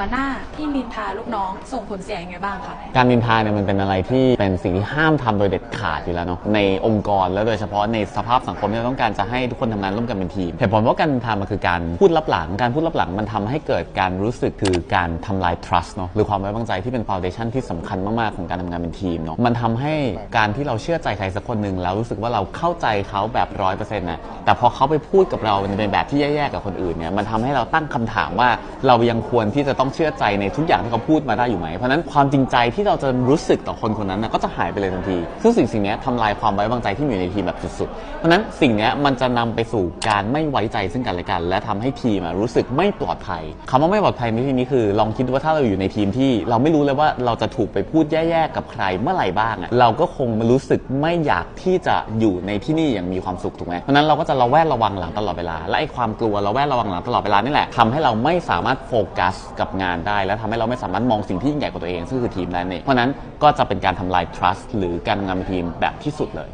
หัวหน้าที่นินทาลูกน้องส่งผลเสียยังไงบ้างคะการนินทาเนี่ยมันเป็นอะไรที่เป็นสิ่งที่ห้ามทำโดยเด็ดขาดอยู่แล้วเนาะในองค์กรแล้วโดยเฉพาะในสภาพสังคมที่เราต้องการจะให้ทุกคนทำงานร่วมกันเป็นทีมเหตุผลว่าการนินทามันคือการพูดลับหลัง การพูดลับหลังมันทำให้เกิดการรู้สึกคือการทำลาย trust เนาะหรือความไว้วางใจที่เป็น foundation ที่สำคัญมากๆของการทำงานเป็นทีมเนาะมันทำให้การที่เราเชื่อใจใครสักคนหนึ่งแล้วรู้สึกว่าเราเข้าใจเขาแบบร้อยเปอร์เซ็นต์นะแต่พอเขาไปพูดกับเราในแบบที่แย่ๆกับคนอื่นเนี่ยมันทำให้เราตั้งคำถามว่าเรายังควรที่จะต้องเชื่อใจในทุกอย่างที่เขาพูดมาได้อยู่ไหม เพราะฉะนั้นความจริงใจที่เราจะรู้สึกต่อคนคนนั้นนะก็จะหายไปเลยทันที ซึ่งสิ่งสิ่งนี้ทำลายความไว้วางใจที่อยู่ในทีมแบบสุดๆ เพราะฉะนั้นสิ่งนี้มันจะนำไปสู่การไม่ไว้ใจซึ่งกันและกัน และทำให้ทีมรู้สึกไม่ปลอดภัยคำว่าไม่ปลอดภัยในที่นี้คือ ลองคิดว่าถ้าเราอยู่ในทีมที่ เราไม่รู้เลยว่าเราจะถูกไปพูดแย่ๆกับใครเมื่อไหร่บ้างเราก็คงรู้สึกไม่อยากที่จะอยู่ในที่นี่อย่างมีความสุขถูกไหมเพราะฉะนั้นเราก็จะระแวดระวังหลังตลอดเวลาและไอ้ความกลัวระแวดระวังหลังตลอดเวลานี่แหละทำให้เราไม่สามารถโฟกัสกับงานได้ และทำให้เราไม่สามารถมองสิ่งที่ยิ่งใหญ่กว่าตัวเองซึ่งคือทีมนั้นเองเพราะนั้นก็จะเป็นการทำลาย trust หรือการทำงานเป็นทีมแบบที่สุดเลย